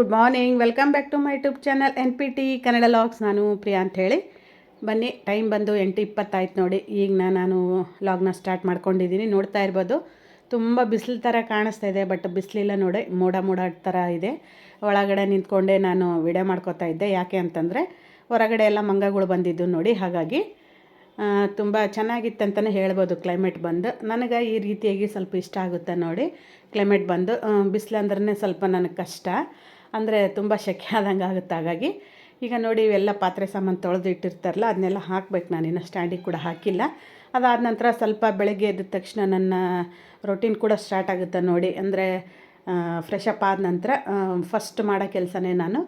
Good morning welcome back to my YouTube channel N P T Kannada logs ನಾನು ಪ್ರಿಯಾ ಅಂತ ಹೇಳಿ. ಬನ್ನಿ time ಬಂದು ಎಂಟು ಇಪ್ಪತ್ತಾಯ್ತು ನೋಡಿ. ಈಗ ನಾನು ಲಾಗ್ನ ಸ್ಟಾರ್ಟ್ ಮಾಡ್ಕೊಂಡಿದ್ದೀನಿ. ನೋಡ್ತಾ ಇರ್ಬೋದು, ತುಂಬ ಬಿಸಿಲು ಥರ ಕಾಣಿಸ್ತಾ ಇದೆ ಬಟ್ ಬಿಸಿಲಿಲ್ಲ ನೋಡಿ. ಮೋಡ ಮೋಡ ಥರ ಇದೆ. ಒಳಗಡೆ ನಿಂತ್ಕೊಂಡೆ ನಾನು ವಿಡಿಯೋ ಮಾಡ್ಕೋತಾ ಇದ್ದೆ. ಯಾಕೆ ಅಂತಂದರೆ, ಹೊರಗಡೆ ಎಲ್ಲ ಮಂಗಗಳು ಬಂದಿದ್ದು ನೋಡಿ. ಹಾಗಾಗಿ ತುಂಬ ಚೆನ್ನಾಗಿತ್ತಂತಲೇ ಹೇಳ್ಬೋದು. ಕ್ಲೈಮೇಟ್ ಬಂದು, ನನಗೆ ಈ ರೀತಿಯಾಗಿ ಸ್ವಲ್ಪ ಇಷ್ಟ ಆಗುತ್ತೆ ನೋಡಿ. ಕ್ಲೈಮೇಟ್ ಬಂದು ಬಿಸಿಲು ಅಂದ್ರೆ ಸ್ವಲ್ಪ ನನಗೆ ಕಷ್ಟ. ಅಂದರೆ ತುಂಬ ಶೆಕೆ ಆದಂಗೆ ಆಗುತ್ತೆ. ಹಾಗಾಗಿ ಈಗ ನೋಡಿ ಇವೆಲ್ಲ ಪಾತ್ರೆ ಸಾಮಾನು ತೊಳೆದು ಇಟ್ಟಿರ್ತಾರಲ್ಲ, ಅದನ್ನೆಲ್ಲ ಹಾಕ್ಬೇಕು ಇನ್ನೂ ಸ್ಟ್ಯಾಂಡಿಗೆ ಕೂಡ ಹಾಕಿಲ್ಲ. ಅದಾದ ನಂತರ ಸ್ವಲ್ಪ ಬೆಳಗ್ಗೆ ಎದ್ದ ತಕ್ಷಣ ನನ್ನ ರೊಟೀನ್ ಕೂಡ ಸ್ಟಾರ್ಟ್ ಆಗುತ್ತೆ ನೋಡಿ. ಅಂದರೆ ಫ್ರೆಶ್ ಅಪ್ ಆದ ನಂತರ ಫಸ್ಟ್ ಮಾಡೋ ಕೆಲಸನೇ ನಾನು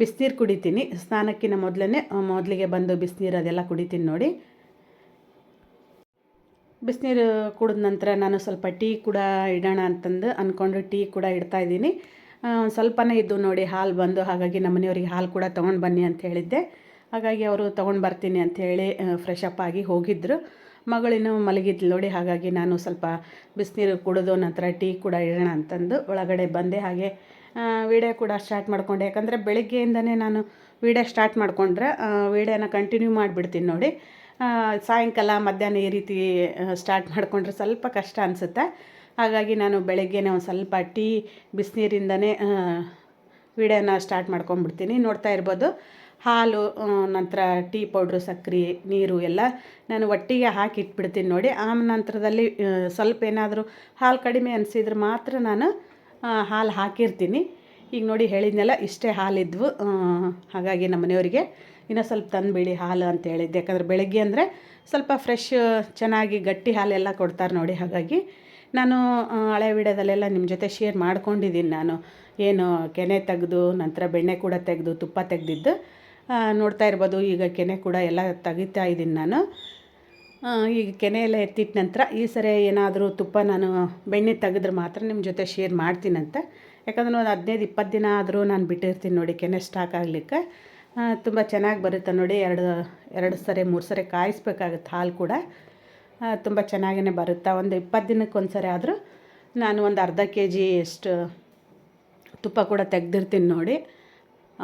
ಬಿಸಿನೀರು ಕುಡಿತೀನಿ. ಸ್ನಾನಕ್ಕಿಂತ ಮೊದಲೇ ಮೊದಲಿಗೆ ಬಂದು ಬಿಸಿನೀರು ಅದೆಲ್ಲ ಕುಡಿತೀನಿ ನೋಡಿ. ಬಿಸಿನೀರು ಕುಡಿದ ನಂತರ ನಾನು ಸ್ವಲ್ಪ ಟೀ ಕೂಡ ಇಡೋಣ ಅಂತಂದು ಅಂದ್ಕೊಂಡು ಟೀ ಕೂಡ ಇಡ್ತಾ ಇದ್ದೀನಿ. ಸ್ವಲ್ಪನೇ ಇದ್ದು ನೋಡಿ ಹಾಲು ಬಂದು, ಹಾಗಾಗಿ ನಮ್ಮ ಮನೆಯವ್ರಿಗೆ ಹಾಲು ಕೂಡ ತೊಗೊಂಡು ಬನ್ನಿ ಅಂತ ಹೇಳಿದ್ದೆ. ಹಾಗಾಗಿ ಅವರು ತೊಗೊಂಡು ಬರ್ತೀನಿ ಅಂಥೇಳಿ ಫ್ರೆಶ್ ಅಪ್ ಆಗಿ ಹೋಗಿದ್ದರು ಮಗಳಿನ್ನೂ ಮಲಗಿದ್ಲು ನೋಡಿ, ಹಾಗಾಗಿ ನಾನು ಸ್ವಲ್ಪ ಬಿಸಿನೀರು ಕುಡಿದು ನಂತರ ಟೀ ಕೂಡ ಇಡೋಣ ಅಂತಂದು ಒಳಗಡೆ ಬಂದೆ. ಹಾಗೆ ವೀಡಿಯೋ ಕೂಡ ಸ್ಟಾರ್ಟ್ ಮಾಡಿಕೊಂಡೆ. ಯಾಕಂದರೆ ಬೆಳಗ್ಗೆಯಿಂದನೇ ನಾನು ವೀಡಿಯೋ ಸ್ಟಾರ್ಟ್ ಮಾಡಿಕೊಂಡ್ರೆ ವೀಡಿಯೋನ ಕಂಟಿನ್ಯೂ ಮಾಡಿಬಿಡ್ತೀನಿ ನೋಡಿ. ಸಾಯಂಕಾಲ ಮಧ್ಯಾಹ್ನ ಈ ರೀತಿ ಸ್ಟಾರ್ಟ್ ಮಾಡಿಕೊಂಡ್ರೆ ಸ್ವಲ್ಪ ಕಷ್ಟ ಅನಿಸುತ್ತೆ. ಹಾಗಾಗಿ ನಾನು ಬೆಳಗ್ಗೆನೇ ಒಂದು ಸ್ವಲ್ಪ ಟೀ, ಬಿಸಿನೀರಿಂದನೇ ವಿಡಿಯೋನ ಸ್ಟಾರ್ಟ್ ಮಾಡ್ಕೊಂಡ್ಬಿಡ್ತೀನಿ. ನೋಡ್ತಾ ಇರ್ಬೋದು, ಹಾಲು ನಂತರ ಟೀ ಪೌಡ್ರು ಸಕ್ಕರೆ ನೀರು ಎಲ್ಲ ನಾನು ಒಟ್ಟಿಗೆ ಹಾಕಿ ಇಟ್ಬಿಡ್ತೀನಿ ನೋಡಿ. ಆ ನಂತರದಲ್ಲಿ ಸ್ವಲ್ಪ ಏನಾದರೂ ಹಾಲು ಕಡಿಮೆ ಅನಿಸಿದ್ರೆ ಮಾತ್ರ ನಾನು ಹಾಲು ಹಾಕಿರ್ತೀನಿ. ಈಗ ನೋಡಿ ಹೇಳಿದ್ನೆಲ್ಲ, ಇಷ್ಟೇ ಹಾಲಿದ್ವು. ಹಾಗಾಗಿ ನಮ್ಮ ಮನೆಯವರಿಗೆ ಇನ್ನೂ ಸ್ವಲ್ಪ ತಂದುಬಿಡಿ ಹಾಲು ಅಂತ ಹೇಳಿದ್ದೆ. ಯಾಕಂದರೆ ಬೆಳಗ್ಗೆ ಅಂದರೆ ಸ್ವಲ್ಪ ಫ್ರೆಶ್ ಚೆನ್ನಾಗಿ ಗಟ್ಟಿ ಹಾಲೆಲ್ಲ ಕೊಡ್ತಾರೆ ನೋಡಿ. ಹಾಗಾಗಿ ನಾನು ಹಳೆ ವಿಡಿಯೋದಲ್ಲೆಲ್ಲ ನಿಮ್ಮ ಜೊತೆ ಶೇರ್ ಮಾಡ್ಕೊಂಡಿದ್ದೀನಿ ನಾನು. ಏನು, ಕೆನೆ ತೆಗೆದು, ನಂತರ ಬೆಣ್ಣೆ ಕೂಡ ತೆಗೆದು, ತುಪ್ಪ ತೆಗೆದಿದ್ದು ನೋಡ್ತಾ ಇರ್ಬೋದು. ಈಗ ಕೆನೆ ಕೂಡ ಎಲ್ಲ ತೆಗಿತಾ ಇದ್ದೀನಿ ನಾನು. ಈಗ ಕೆನೆ ಎಲ್ಲ ಎತ್ತಿಟ್ಟ ನಂತರ ಈ ಸರಿ ಏನಾದರೂ ತುಪ್ಪ ನಾನು ಬೆಣ್ಣೆ ತೆಗೆದ್ರೆ ಮಾತ್ರ ನಿಮ್ಮ ಜೊತೆ ಶೇರ್ ಮಾಡ್ತೀನಂತೆ. ಯಾಕಂದ್ರೆ ಒಂದು ಹದಿನೈದು, ಇಪ್ಪತ್ತು ದಿನ ಆದರೂ ನಾನು ಬಿಟ್ಟಿರ್ತೀನಿ ನೋಡಿ ಕೆನೆ ಸ್ಟಾಕ್ ಆಗಲಿಕ್ಕೆ. ತುಂಬ ಚೆನ್ನಾಗಿ ಬರುತ್ತೆ ನೋಡಿ. ಎರಡು ಎರಡು ಸರಿ, ಮೂರು ಸರಿ ಕಾಯಿಸ್ಬೇಕಾಗುತ್ತೆ ಹಾಲು ಕೂಡ. ತುಂಬ ಚೆನ್ನಾಗೇ ಬರುತ್ತೆ? ಒಂದು ಇಪ್ಪತ್ತು ದಿನಕ್ಕೆ ಒಂದು ಸರಿ ಆದರೂ ನಾನು ಒಂದು ಅರ್ಧ ಕೆ ಜಿ ಎಷ್ಟು ತುಪ್ಪ ಕೂಡ ತೆಗ್ದಿರ್ತೀನಿ ನೋಡಿ.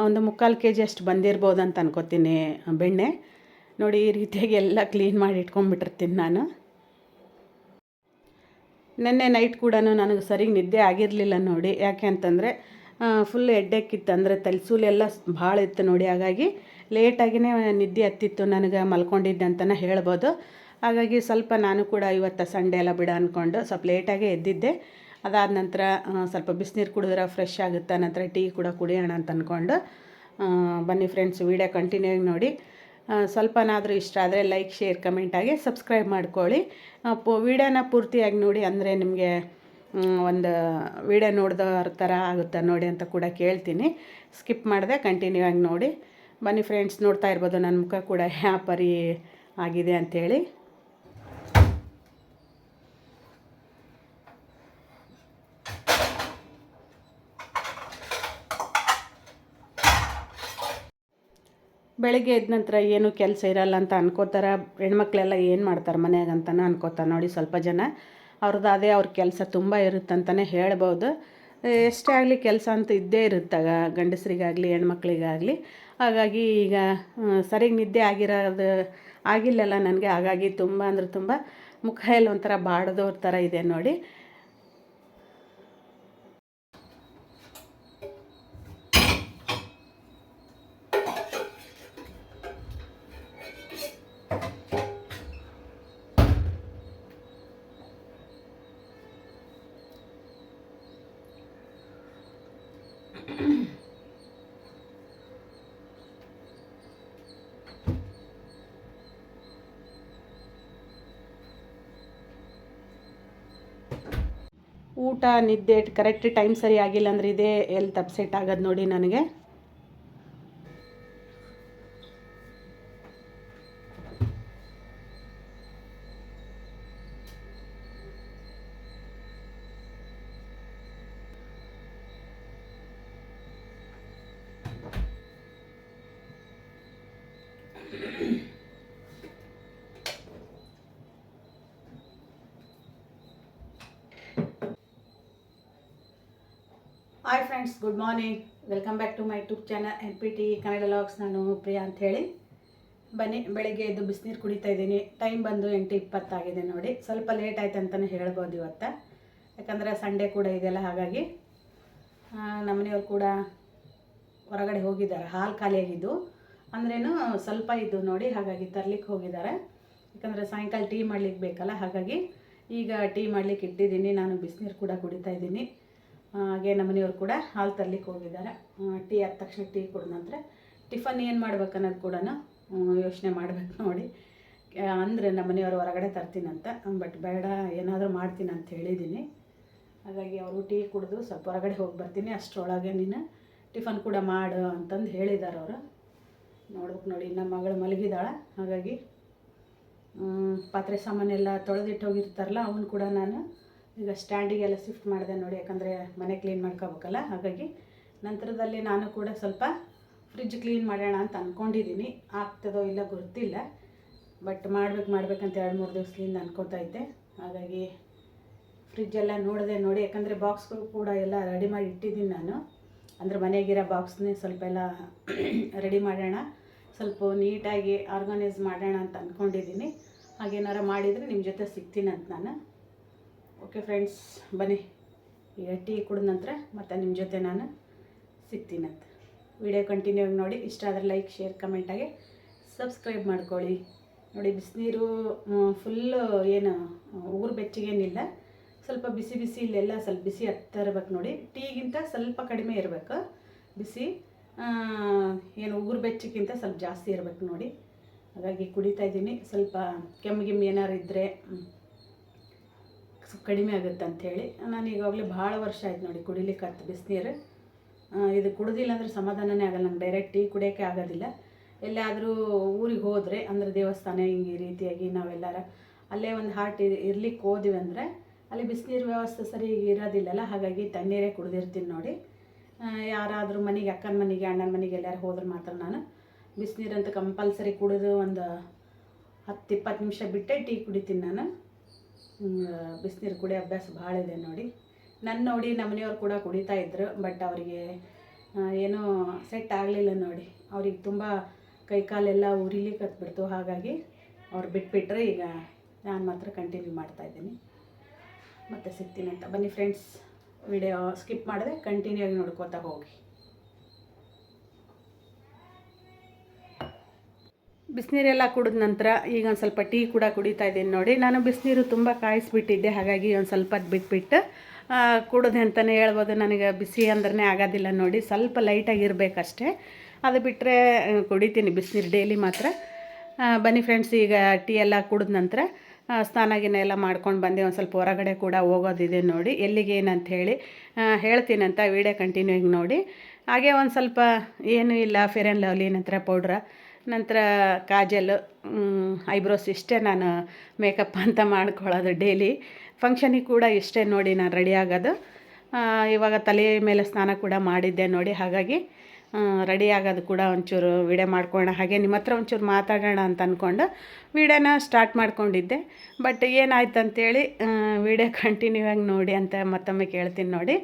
ಒಂದು ಮುಕ್ಕಾಲು ಕೆ ಜಿ ಅಷ್ಟು ಬಂದಿರ್ಬೋದು ಅಂತ ಅನ್ಕೋತೀನಿ ಬೆಣ್ಣೆ. ನೋಡಿ, ಈ ರೀತಿಯಾಗಿ ಎಲ್ಲ ಕ್ಲೀನ್ ಮಾಡಿ ಇಟ್ಕೊಂಡ್ಬಿಟ್ಟಿರ್ತೀನಿ ನಾನು. ನಿನ್ನೆ ನೈಟ್ ಕೂಡ ನನಗೆ ಸರಿಗೆ ನಿದ್ದೆ ಆಗಿರಲಿಲ್ಲ ನೋಡಿ. ಯಾಕೆ ಅಂತಂದರೆ ಫುಲ್ ಎಡ್ಡೆಕ್ಕಿತ್ತು ಅಂದರೆ ತಲೆಸೂಲೆಲ್ಲ ಭಾಳ ಇತ್ತು ನೋಡಿ. ಹಾಗಾಗಿ ಲೇಟಾಗಿಯೇ ನಿದ್ದೆ ಹತ್ತಿತ್ತು. ನನಗೆ ಮಲ್ಕೊಂಡಿದ್ದೆ ಅಂತಲೇ ಹೇಳ್ಬೋದು. ಹಾಗಾಗಿ ಸ್ವಲ್ಪ ನಾನು ಕೂಡ ಇವತ್ತು ಸಂಡೇ ಎಲ್ಲ ಬಿಡ ಅಂದ್ಕೊಂಡು ಸ್ವಲ್ಪ ಲೇಟಾಗೇ ಎದ್ದಿದ್ದೆ. ಅದಾದ ನಂತರ ಸ್ವಲ್ಪ ಬಿಸಿನೀರು ಕುಡಿದ್ರೆ ಫ್ರೆಶ್ ಆಗುತ್ತೆ, ನಂತರ ಟೀ ಕೂಡ ಕುಡಿಯೋಣ ಅಂತ ಅಂದ್ಕೊಂಡು ಬನ್ನಿ ಫ್ರೆಂಡ್ಸ್ ವೀಡಿಯೋ ಕಂಟಿನ್ಯೂ ಆಗಿ ನೋಡಿ. ಸ್ವಲ್ಪನಾದರೂ ಇಷ್ಟ ಆದರೆ ಲೈಕ್ ಶೇರ್ ಕಮೆಂಟಾಗಿ ಸಬ್ಸ್ಕ್ರೈಬ್ ಮಾಡ್ಕೊಳ್ಳಿ. ಪು ವೀಡಿಯೋನ ಪೂರ್ತಿಯಾಗಿ ನೋಡಿ ಅಂದರೆ ನಿಮಗೆ ಒಂದು ವೀಡಿಯೋ ನೋಡಿದವ್ರ ಥರ ಆಗುತ್ತೆ ನೋಡಿ ಅಂತ ಕೂಡ ಕೇಳ್ತೀನಿ. ಸ್ಕಿಪ್ ಮಾಡಿದೆ ಕಂಟಿನ್ಯೂ ಆಗಿ ನೋಡಿ. ಬನ್ನಿ ಫ್ರೆಂಡ್ಸ್ ನೋಡ್ತಾ ಇರ್ಬೋದು. ನನ್ನ ಮುಖ ಕೂಡ ಪರಿ ಆಗಿದೆ ಅಂಥೇಳಿ ಬೆಳಗ್ಗೆ ಎದ್ದ ನಂತರ ಏನು ಕೆಲಸ ಇರಲ್ಲ ಅಂತ ಅನ್ಕೋತಾರೆ. ಹೆಣ್ಮಕ್ಳೆಲ್ಲ ಏನು ಮಾಡ್ತಾರೆ ಮನೆಯಾಗ ಅಂತಲೇ ಅನ್ಕೋತಾರೆ. ನೋಡಿ ಸ್ವಲ್ಪ ಜನ ಅವ್ರದ್ದು ಅದೇ ಅವ್ರ ಕೆಲಸ ತುಂಬ ಇರುತ್ತಂತಲೇ ಹೇಳ್ಬೋದು. ಎಷ್ಟೇ ಆಗಲಿ ಕೆಲಸ ಅಂತ ಇದ್ದೇ ಇರುತ್ತಾಗ ಗಂಡಸರಿಗಾಗಲಿ, ಹೆಣ್ಮಕ್ಳಿಗಾಗಲಿ. ಹಾಗಾಗಿ ಈಗ ಸರಿಗೆ ನಿದ್ದೆ ಆಗಿರೋದು ಆಗಿಲ್ಲಲ್ಲ ನನಗೆ. ಹಾಗಾಗಿ ತುಂಬ ಅಂದರೆ ತುಂಬ ಮುಖ ಎಲ್ಲ ಒಂಥರ ಬಾಡದವ್ರ ಥರ ಇದೆ ನೋಡಿ. ಊಟ ನಿದ್ದೆ ಕರೆಕ್ಟ್ ಟೈಮ್ ಸರಿ ಆಗಿಲ್ಲ ಅಂದರೆ ಇದೇ ಎಲ್ಲಿ ಅಪ್ಸೆಟ್ ಆಗೋದು ನೋಡಿ ನನಗೆ. Hi friends good morning welcome back to my YouTube channel N P T Kannada logs ನಾನು ಪ್ರಿಯಾ ಅಂಥೇಳಿ ಬನ್ನಿ, ಬೆಳಗ್ಗೆ ಎದ್ದು ಬಿಸಿನೀರು ಕುಡಿತಾ ಇದ್ದೀನಿ. ಟೈಮ್ ಬಂದು ಎಂಟು ಇಪ್ಪತ್ತಾಗಿದೆ ನೋಡಿ. ಸ್ವಲ್ಪ ಲೇಟ್ ಆಯ್ತು ಅಂತಲೇ ಹೇಳ್ಬೋದು ಇವತ್ತು. ಯಾಕಂದರೆ ಸಂಡೇ ಕೂಡ ಇದೆಯಲ್ಲ, ಹಾಗಾಗಿ ನಮ್ಮನೆಯವ್ರು ಕೂಡ ಹೊರಗಡೆ ಹೋಗಿದ್ದಾರೆ. ಹಾಲು ಖಾಲಿಯಾಗಿದ್ದು. ಅಂದ್ರೇನು ಸ್ವಲ್ಪ ಇದ್ದು ನೋಡಿ, ಹಾಗಾಗಿ ತರ್ಲಿಕ್ಕೆ ಹೋಗಿದ್ದಾರೆ. ಯಾಕಂದರೆ ಸಾಯಂಕಾಲ ಟೀ ಮಾಡ್ಲಿಕ್ಕೆ ಬೇಕಲ್ಲ, ಹಾಗಾಗಿ ಈಗ ಟೀ ಮಾಡ್ಲಿಕ್ಕೆ ಇಟ್ಟಿದ್ದೀನಿ. ನಾನು ಬಿಸಿನೀರು ಕೂಡ ಕುಡಿತಾ ಇದ್ದೀನಿ. ಹಾಗೆ ನಮ್ಮನೆಯವ್ರು ಕೂಡ ಹಾಲು ತರ್ಲಿಕ್ಕೆ ಹೋಗಿದ್ದಾರೆ. ಟೀ ಆದ ತಕ್ಷಣ ಟೀ ಕುಡಿದ ನಂತರ ಟಿಫನ್ ಏನು ಮಾಡ್ಬೇಕು ಅನ್ನೋದು ಕೂಡ ಯೋಚನೆ ಮಾಡ್ಬೇಕು ನೋಡಿ. ಅಂದರೆ ನಮ್ಮನೆಯವ್ರು ಹೊರಗಡೆ ತರ್ತೀನಂತ, ಬಟ್ ಬೇಡ, ಏನಾದರೂ ಮಾಡ್ತೀನಿ ಅಂತ ಹೇಳಿದ್ದೀನಿ ಹಾಗಾಗಿ ಅವರು ಟೀ ಕುಡಿದು ಸ್ವಲ್ಪ ಹೊರಗಡೆ ಹೋಗಿ ಬರ್ತೀನಿ, ಅಷ್ಟರೊಳಗೆ ನೀನು ಟಿಫನ್ ಕೂಡ ಮಾಡು ಅಂತಂದು ಹೇಳಿದ್ದಾರೆ ಅವರು. ನೋಡ್ಬೇಕು ನೋಡಿ ನಮ್ಮ ಮಗಳು ಮಲಗಿದಾಳೆ, ಹಾಗಾಗಿ ಪಾತ್ರೆ ಸಾಮಾನೆಲ್ಲ ತೊಳೆದಿಟ್ಟು ಹೋಗಿರ್ತಾರಲ್ಲ, ಅವನು ಕೂಡ ನಾನು ಈಗ ಸ್ಟ್ಯಾಂಡಿಗೆಲ್ಲ ಶಿಫ್ಟ್ ಮಾಡಿದೆ ನೋಡಿ, ಯಾಕಂದರೆ ಮನೆ ಕ್ಲೀನ್ ಮಾಡ್ಕೋಬೇಕಲ್ಲ, ಹಾಗಾಗಿ ನಂತರದಲ್ಲಿ ನಾನು ಕೂಡ ಸ್ವಲ್ಪ ಫ್ರಿಜ್ ಕ್ಲೀನ್ ಮಾಡೋಣ ಅಂತ ಅಂದ್ಕೊಂಡಿದ್ದೀನಿ ಆಗ್ತದೋ ಇಲ್ಲ ಗೊತ್ತಿಲ್ಲ ಬಟ್ ಮಾಡ್ಬೇಕು ಮಾಡ್ಬೇಕಂತ ಎರಡು ಮೂರು ದಿವಸದಿಂದ ಅನ್ಕೋತಾ ಇದ್ದೆ. ಹಾಗಾಗಿ ಫ್ರಿಜ್ಜೆಲ್ಲ ನೋಡಿದೆ ನೋಡಿ, ಯಾಕಂದರೆ ಬಾಕ್ಸ್ಗಳು ಕೂಡ ಎಲ್ಲ ರೆಡಿ ಮಾಡಿ ಇಟ್ಟಿದ್ದೀನಿ ನಾನು. ಅಂದರೆ ಮನೆಗಿರೋ ಬಾಕ್ಸ್ನೇ ಸ್ವಲ್ಪ ಎಲ್ಲ ರೆಡಿ ಮಾಡೋಣ, ಸ್ವಲ್ಪ ನೀಟಾಗಿ ಆರ್ಗನೈಸ್ ಮಾಡೋಣ ಅಂತ ಅಂದ್ಕೊಂಡಿದ್ದೀನಿ ಹಾಗೇನಾರು ಮಾಡಿದರೆ ನಿಮ್ಮ ಜೊತೆ ಸಿಗ್ತೀನಂತ ನಾನು. ಓಕೆ ಫ್ರೆಂಡ್ಸ್ ಬನ್ನಿ. ಈಗ ಟೀ ಕುಡಿದ ನಂತರ ಮತ್ತೆ ನಿಮ್ಮ ಜೊತೆ ನಾನು ಸಿಗ್ತೀನಂತ ವಿಡಿಯೋ ಕಂಟಿನ್ಯೂ ಆಗಿ ನೋಡಿ. ಇಷ್ಟ ಆದರೆ ಲೈಕ್ ಶೇರ್ ಕಮೆಂಟಾಗಿ ಸಬ್ಸ್ಕ್ರೈಬ್ ಮಾಡ್ಕೊಳ್ಳಿ. ನೋಡಿ, ಬಿಸಿನೀರು ಫುಲ್ಲು ಏನು ಉಗುರು ಬೆಚ್ಚಗೇನಿಲ್ಲ. ಸ್ವಲ್ಪ ಬಿಸಿ ಬಿಸಿ ಇಲ್ಲೆಲ್ಲ ಸ್ವಲ್ಪ ಬಿಸಿ ಹತ್ತಾ ನೋಡಿ. ಟೀಗಿಂತ ಸ್ವಲ್ಪ ಕಡಿಮೆ ಇರಬೇಕು. ಬಿಸಿ ಏನು ಉಗುರು ಬೆಚ್ಚಕ್ಕಿಂತ ಸ್ವಲ್ಪ ಜಾಸ್ತಿ ಇರಬೇಕು ನೋಡಿ. ಹಾಗಾಗಿ ಕುಡಿತಾ ಇದ್ದೀನಿ. ಸ್ವಲ್ಪ ಕೆಮ್ಮು ಗಿಮ್ಮು ಏನಾರು ಇದ್ದರೆ ಕಡಿಮೆ ಆಗುತ್ತೆ ಅಂಥೇಳಿ ನಾನು ಈಗಾಗಲೇ ಭಾಳ ವರ್ಷ ಆಯ್ತು ನೋಡಿ ಕುಡಿಲಿಕ್ಕೆ ಬಿಸಿನೀರು. ಇದು ಕುಡಿದಿಲ್ಲ ಅಂದರೆ ಸಮಾಧಾನನೇ ಆಗಲ್ಲ ನಂಗೆ ಡೈರೆಕ್ಟ್ ಟೀ ಕುಡಿಯೋಕ್ಕೆ ಆಗೋದಿಲ್ಲ. ಎಲ್ಲಾದರೂ ಊರಿಗೆ ಹೋದರೆ, ಅಂದರೆ ದೇವಸ್ಥಾನ ಹಿಂಗೆ ಈ ರೀತಿಯಾಗಿ ನಾವೆಲ್ಲರ ಅಲ್ಲೇ ಒಂದು ಹಾರ್ಟ್ ಇರ್ಲಿಕ್ಕೆ ಹೋದಿವಿ ಅಂದರೆ, ಅಲ್ಲಿ ಬಿಸಿನೀರು ವ್ಯವಸ್ಥೆ ಸರಿ ಇರೋದಿಲ್ಲಲ್ಲ, ಹಾಗಾಗಿ ತಣ್ಣೀರೇ ಕುಡಿದಿರ್ತೀನಿ ನೋಡಿ. ಯಾರಾದರೂ ಮನೆಗೆ, ಅಕ್ಕನ ಮನೆಗೆ, ಅಣ್ಣನ ಮನೆಗೆ ಎಲ್ಲರೂ ಹೋದ್ರೆ ಮಾತ್ರ ನಾನು ಬಿಸಿನೀರಂತ ಕಂಪಲ್ಸರಿ ಕುಡಿದು ಒಂದು ಹತ್ತು ಇಪ್ಪತ್ತು ನಿಮಿಷ ಬಿಟ್ಟೆ ಟೀ ಕುಡಿತೀನಿ ನಾನು. ಬಿಸಿನೀರು ಕುಡಿಯೋ ಅಭ್ಯಾಸ ಭಾಳ ಇದೆ ನೋಡಿ. ನನ್ನ ನೋಡಿ ನಮ್ಮನೆಯವ್ರು ಕೂಡ ಕುಡಿತಾ ಇದ್ದರು ಬಟ್ ಅವರಿಗೆ ಏನೂ ಸೆಟ್ ಆಗಲಿಲ್ಲ ನೋಡಿ. ಅವ್ರಿಗೆ ತುಂಬ ಕೈಕಾಲೆಲ್ಲ ಉರಿಲಿ ಕತ್ಬಿಡ್ತು, ಹಾಗಾಗಿ ಅವ್ರು ಬಿಟ್ಬಿಟ್ರೆ. ಈಗ ನಾನು ಮಾತ್ರ ಕಂಟಿನ್ಯೂ ಮಾಡ್ತಾಯಿದ್ದೀನಿ ಮತ್ತೆ ಸಿಗ್ತೀನಿ ಅಂತ. ಬನ್ನಿ ಫ್ರೆಂಡ್ಸ್ ವಿಡಿಯೋ ಸ್ಕಿಪ್ ಮಾಡಿದೆ ಕಂಟಿನ್ಯೂ ಆಗಿ ನೋಡ್ಕೋತಾ ಹೋಗಿ. ಬಿಸಿನೀರೆಲ್ಲ ಕುಡಿದ ನಂತರ ಈಗ ಒಂದು ಸ್ವಲ್ಪ ಟೀ ಕೂಡ ಕುಡಿತಾ ಇದ್ದೀನಿ ನೋಡಿ. ನಾನು ಬಿಸಿನೀರು ತುಂಬ ಕಾಯಿಸ್ಬಿಟ್ಟಿದ್ದೆ ಹಾಗಾಗಿ ಒಂದು ಸ್ವಲ್ಪ ಹೊತ್ತು ಬಿಟ್ಬಿಟ್ಟು ಕುಡಿದೆ ಅಂತಲೇ ಹೇಳ್ಬೋದು. ನನಗೆ ಬಿಸಿ ಅಂದ್ರೆ ಆಗೋದಿಲ್ಲ ನೋಡಿ ಸ್ವಲ್ಪ ಲೈಟಾಗಿರಬೇಕಷ್ಟೇ ಅದು ಬಿಟ್ಟರೆ ಕುಡಿತೀನಿ ಬಿಸಿನೀರು ಡೈಲಿ ಮಾತ್ರ. ಬನ್ನಿ ಫ್ರೆಂಡ್ಸ್ ಈಗ ಟೀ ಎಲ್ಲ ಕುಡಿದ ನಂತರ ಆ, ಸ್ನಾನ ಗಿನ ಎಲ್ಲ ಮಾಡ್ಕೊಂಡು ಬಂದೆ. ಒಂದು ಸ್ವಲ್ಪ ಹೊರಗಡೆ ಕೂಡ ಹೋಗೋದಿದೆ ನೋಡಿ. ಎಲ್ಲಿಗೆ ಏನಂತ ಹೇಳಿ ಹೇಳ್ತೀನಂತ ವೀಡಿಯೋ ಕಂಟಿನ್ಯೂ ನೋಡಿ. ಹಾಗೆ ಒಂದು ಸ್ವಲ್ಪ ಏನೂ ಇಲ್ಲ ಫೇರ್ ಆ್ಯಂಡ್ ಲವ್ಲಿ ನಂತರ ಪೌಡ್ರ ನಂತರ ಕಾಜಲ್ ಐಬ್ರೋಸ್ ಇಷ್ಟೇ ನಾನು ಮೇಕಪ್ ಅಂತ ಮಾಡ್ಕೊಳ್ಳೋದು ಡೈಲಿ. ಫಂಕ್ಷನಿಗೆ ಕೂಡ ಇಷ್ಟೇ ನೋಡಿ ನಾನು ರೆಡಿ ಆಗೋದು. ಇವಾಗ ತಲೆ ಮೇಲೆ ಸ್ನಾನ ಕೂಡ ಮಾಡಿದ್ದೆ ನೋಡಿ, ಹಾಗಾಗಿ ರೆಡಿ ಆಗೋದು ಕೂಡ ಒಂಚೂರು ವಿಡಿಯೋ ಮಾಡ್ಕೊಳ್ಳೋಣ. ಹಾಗೆ ನಿಮ್ಮ ಹತ್ರ ಒಂಚೂರು ಮಾತಾಡೋಣ ಅಂತ ಅಂದ್ಕೊಂಡು ವಿಡಿಯೋನ ಸ್ಟಾರ್ಟ್ ಮಾಡ್ಕೊಂಡಿದ್ದೆ. ಬಟ್ ಏನಾಯ್ತು ಅಂತೇಳಿ ವಿಡಿಯೋ ಕಂಟಿನ್ಯೂ ಆಗಿ ನೋಡಿ ಅಂತ ಮತ್ತೊಮ್ಮೆ ಕೇಳ್ತೀನಿ ನೋಡಿ.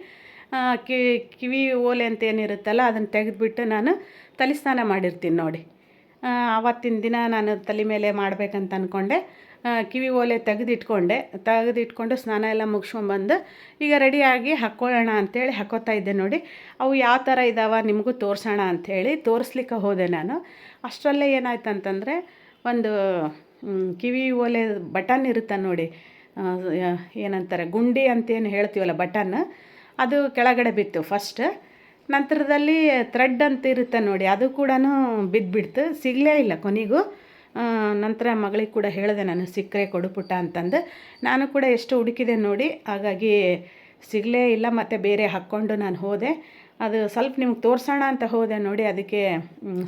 ಕಿವಿ ಓಲೆ ಅಂತ ಏನಿರುತ್ತಲ್ಲ, ಅದನ್ನು ತೆಗೆದುಬಿಟ್ಟು ನಾನು ತಲೆ ಸ್ನಾನ ಮಾಡಿರ್ತೀನಿ ನೋಡಿ. ಆವತ್ತಿನ ದಿನ ನಾನು ತಲೆ ಮೇಲೆ ಮಾಡಬೇಕಂತ ಅಂದ್ಕೊಂಡೆ ಕಿವಿ ಓಲೆ ತೆಗೆದಿಟ್ಕೊಂಡೆ. ತೆಗೆದಿಟ್ಕೊಂಡು ಸ್ನಾನ ಎಲ್ಲ ಮುಗಿಸ್ಕೊಂಬಂದು ಈಗ ರೆಡಿಯಾಗಿ ಹಾಕ್ಕೊಳ್ಳೋಣ ಅಂಥೇಳಿ ಹಾಕೋತಾ ಇದ್ದೆ ನೋಡಿ. ಅವು ಯಾವ ಥರ ಇದ್ದಾವೆ ನಿಮಗೂ ತೋರಿಸೋಣ ಅಂಥೇಳಿ ತೋರಿಸ್ಲಿಕ್ಕೆ ಹೋದೆ ನಾನು. ಅಷ್ಟರಲ್ಲೇ ಏನಾಯ್ತು ಅಂತಂದರೆ ಒಂದು ಕಿವಿ ಓಲೆ ಬಟನ್ ಇರುತ್ತೆ ನೋಡಿ. ಏನಂತಾರೆ, ಗುಂಡಿ ಅಂತೇನು ಹೇಳ್ತೀವಲ್ಲ ಬಟನ್, ಅದು ಕೆಳಗಡೆ ಬಿತ್ತು ಫಸ್ಟ್ ನಂತರದಲ್ಲಿ ಥ್ರೆಡ್ ಅಂತ ಇರುತ್ತೆ ನೋಡಿ, ಅದು ಕೂಡ ಬಿದ್ದುಬಿಡ್ತು ಸಿಗಲೇ ಇಲ್ಲ ಕೊನೆಗೂ. ನಂತರ ಮಗಳಿಗೆ ಕೂಡ ಹೇಳಿದೆ, ನಾನು ಸಿಕ್ಕರೆ ಕೊಡುಪುಟ್ಟ ಅಂತಂದು. ನಾನು ಕೂಡ ಎಷ್ಟು ಹುಡುಕಿದೆ ನೋಡಿ, ಹಾಗಾಗಿ ಸಿಗಲೇ ಇಲ್ಲ, ಮತ್ತು ಬೇರೆ ಹಾಕ್ಕೊಂಡು ನಾನು ಹೋದೆ. ಅದು ಸ್ವಲ್ಪ ನಿಮ್ಗೆ ತೋರಿಸೋಣ ಅಂತ ಹೋದೆ ನೋಡಿ, ಅದಕ್ಕೆ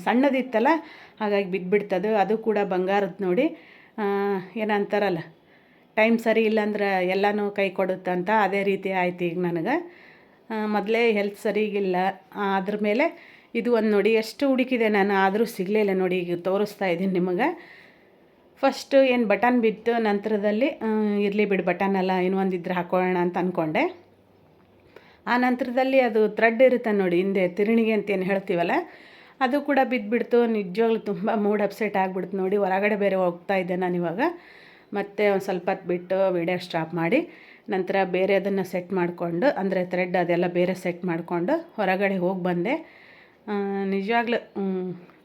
ಸಣ್ಣದಿತ್ತಲ್ಲ, ಹಾಗಾಗಿ ಬಿದ್ದುಬಿಡ್ತದು ಅದು. ಕೂಡ ಬಂಗಾರದ್ದು ನೋಡಿ. ಏನಂತಾರಲ್ಲ, ಟೈಮ್ ಸರಿ ಇಲ್ಲಾಂದ್ರೆ ಎಲ್ಲನೂ ಕೈ ಕೊಡುತ್ತಂತ ಅದೇ ರೀತಿ ಆಯ್ತು ಈಗ ನನಗೆ. ಮೊದಲೇ ಹೆಲ್ತ್ ಸರಿಗಿಲ್ಲ ಅದ್ರ ಮೇಲೆ ಇದು ಒಂದು ನೋಡಿ ಎಷ್ಟು ಹುಡುಕಿದೆ ನಾನು, ಆದರೂ ಸಿಗಲಿಲ್ಲ ನೋಡಿ, ಈಗ ತೋರಿಸ್ತಾ ಇದ್ದೀನಿ ನಿಮಗೆ. ಫಸ್ಟು ಏನು ಬಟನ್ ಬಿತ್ತು, ನಂತರದಲ್ಲಿ ಇರಲಿ ಬಿಡು ಬಟನ್ ಎಲ್ಲ ಇನ್ನೊಂದಿದ್ರೆ ಹಾಕೊಳ್ಳೋಣ ಅಂತ ಅಂದ್ಕೊಂಡೆ ಆ ನಂತರದಲ್ಲಿ ಅದು ಥ್ರೆಡ್ ಇರುತ್ತೆ ನೋಡಿ, ಹಿಂದೆ ತಿರುಣಿಗೆ ಅಂತ ಏನು ಹೇಳ್ತೀವಲ್ಲ, ಅದು ಕೂಡ ಬಿದ್ದುಬಿಡ್ತು ನಿಜವಾಗ್ಲೂ ತುಂಬ ಮೂಡ್ ಅಪ್ಸೆಟ್ ಆಗಿಬಿಡ್ತು ನೋಡಿ, ಹೊರಗಡೆ ಬೇರೆ ಹೋಗ್ತಾ ಇದ್ದೆ ನಾನು ಇವಾಗ. ಮತ್ತೆ ಒಂದು ಸ್ವಲ್ಪ ಹೊತ್ತು ಬಿಟ್ಟು ವಿಡಿಯೋ ಸ್ಟಾಪ್ ಮಾಡಿ. ನಂತರ ಬೇರೆ ಅದನ್ನು ಸೆಟ್ ಮಾಡಿಕೊಂಡು, ಅಂದರೆ ಥ್ರೆಡ್ ಅದೆಲ್ಲ ಬೇರೆ ಸೆಟ್ ಮಾಡಿಕೊಂಡು ಹೊರಗಡೆ ಹೋಗಿ ಬಂದೆ. ನಿಜವಾಗ್ಲೂ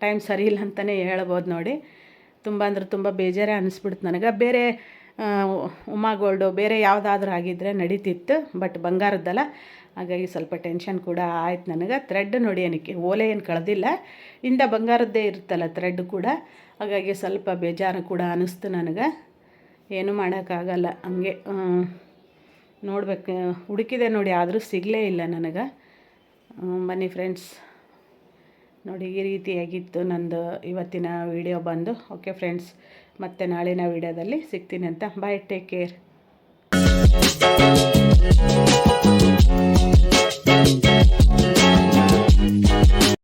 ಟೈಮ್ ಸರಿ ಇಲ್ಲ ಅಂತಲೇ ಹೇಳ್ಬೋದು ನೋಡಿ. ತುಂಬ ಅಂದ್ರೆ ತುಂಬ ಬೇಜಾರೇ ಅನಿಸ್ಬಿಡ್ತು ನನಗೆ. ಬೇರೆ ಉಮಾ ಗೋಲ್ಡು ಬೇರೆ ಯಾವುದಾದ್ರೂ ಆಗಿದ್ದರೆ ನಡೀತಿತ್ತು ಬಟ್ ಬಂಗಾರದ್ದಲ್ಲ. ಹಾಗಾಗಿ ಸ್ವಲ್ಪ ಟೆನ್ಷನ್ ಕೂಡ ಆಯ್ತು ನನಗೆ. ಥ್ರೆಡ್ ನೋಡಿ ಏನಕ್ಕೆ, ಓಲೆ ಏನು ಕಳೆದಿಲ್ಲ. ಇಂದ ಬಂಗಾರದ್ದೇ ಇರುತ್ತಲ್ಲ ಥ್ರೆಡ್ ಕೂಡ. ಹಾಗಾಗಿ ಸ್ವಲ್ಪ ಬೇಜಾರು ಕೂಡ ಅನ್ನಿಸ್ತು ನನಗೆ. ಏನೂ ಮಾಡೋಕ್ಕಾಗಲ್ಲ, ಹಂಗೆ ನೋಡ್ಬೇಕು. ಹುಡುಕಿದೆ ನೋಡಿ, ಆದರೂ ಸಿಗಲೇ ಇಲ್ಲ ನನಗೆ. ಬನ್ನಿ ಫ್ರೆಂಡ್ಸ್ ನೋಡಿ, ಈ ರೀತಿಯಾಗಿತ್ತು ನಂದು ಇವತ್ತಿನ ವಿಡಿಯೋ ಬಂದು. ಓಕೆ ಫ್ರೆಂಡ್ಸ್ ಮತ್ತೆ ನಾಳಿನ ವಿಡಿಯೋದಲ್ಲಿ ಸಿಗ್ತೀನಿ ಅಂತ. Bye take care